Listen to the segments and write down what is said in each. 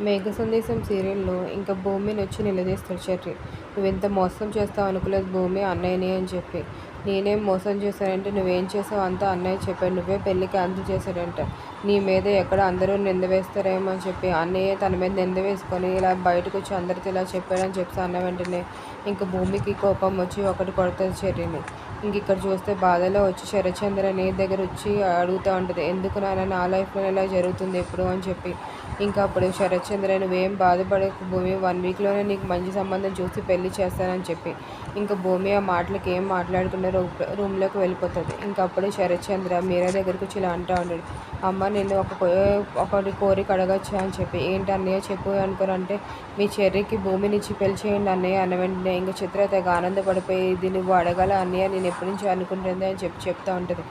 మేఘ సందేశం సీరియల్లో ఇంకా భూమిని వచ్చి నిలదీస్తాడు చెర్రి నువ్వు ఇంత మోసం చేస్తావు అనుకోలేదు భూమి అన్నయ్యని అని చెప్పి. నేనేం మోసం చేశానంటే నువ్వేం చేసావు అంతా అన్నయ్య చెప్పాడు. నువ్వే పెళ్ళి క్యాన్సిల్ చేశాడంట. నీ మీద ఎక్కడ అందరూ నింద వేస్తారేమో అని చెప్పి. అన్నయ్య తన మీద నింద వేసుకొని ఇలా బయటకు వచ్చి అందరితో ఇలా చెప్పాడని చెప్పి అన్న వెంటనే. ఇంక భూమికి కోపం వచ్చి ఒకటి కొడుతుంది చెర్రిని ఇంక ఇక్కడ చూస్తే బాధలో వచ్చి శరచంద్ర నీ దగ్గర వచ్చి అడుగుతూ ఉంటుంది ఎందుకు నాన్న నా లైఫ్లో ఇలా జరుగుతుంది ఎప్పుడు? అని చెప్పి. ఇంకా అప్పుడు శరత్చంద్ర నువ్వేం బాధపడకు భూమి వన్ వీక్లోనే నీకు మంచి సంబంధం చూసి పెళ్ళి చేస్తానని చెప్పి. ఇంకా భూమి ఆ మాటలకి ఏం మాట్లాడుకున్న రూమ్లోకి వెళ్ళిపోతుంది. ఇంకా అప్పుడు శరత్చంద్ర మీరా దగ్గరకు వచ్చి ఇలా అంటూ ఉంటాడు అమ్మ నేను ఒక ఒకటి కోరిక అడగచ్చా? అని చెప్పి. ఏంటి అన్నయ్య చెప్పు అనుకోరంటే మీ చెర్రీకి భూమినిచ్చి పెళ్ళి చేయండి అన్నయ్య అన్న వెంటనే ఇంకా చిత్ర తెగ ఆనందపడిపోయి ఇది నువ్వు అడగాల అన్నయ్య నేను ఎప్పటి నుంచి అనుకుంటుంది అని చెప్పి చెప్తూ ఉంటుంది.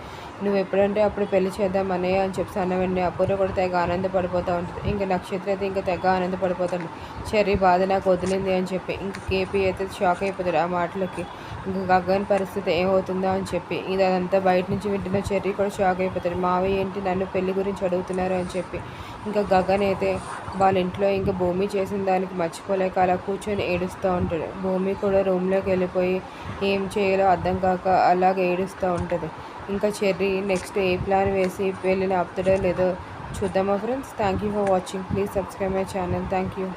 నువ్వు ఎప్పుడంటే అప్పుడు పెళ్ళి చేద్దాం అన్నయ్య అని చెప్పి అన్న వెంటనే అపూర్వ కూడా తెగ ఆనందపడిపోతూ ఉంటుంది. ఇంకా నక్షత్ర అయితే ఇంకా తెగ ఆనందపడిపోతాడు చెర్రీ బాధ నాకు వదిలింది అని చెప్పి ఇంక కేపీ అయితే షాక్ అయిపోతాడు ఆ మాటలకి. ఇంకా గగ్గన్ పరిస్థితి ఏమవుతుందో అని చెప్పి ఇదంతా బయట నుంచి వింటున్న చెర్రీ కూడా షాక్ అయిపోతాడు. మావయ్య ఏంటి నన్ను పెళ్ళి గురించి అడుగుతున్నారు అని చెప్పి ఇంకా గగన్ అయితే వాళ్ళ ఇంట్లో ఇంకా భూమి చేసిన దానికి మర్చిపోలేక అలా కూర్చొని ఏడుస్తూ ఉంటాడు. భూమి కూడా రూమ్లోకి వెళ్ళిపోయి ఏం చేయాలో అర్థం కాక అలాగే ఏడుస్తూ ఉంటుంది. ఇంకా చెర్రీ నెక్స్ట్ ఏ ప్లాన్ వేసి వెళ్ళిన ఆపుతాడో లేదో చూద్దామా friends? Thank you for watching. Please subscribe my channel. Thank you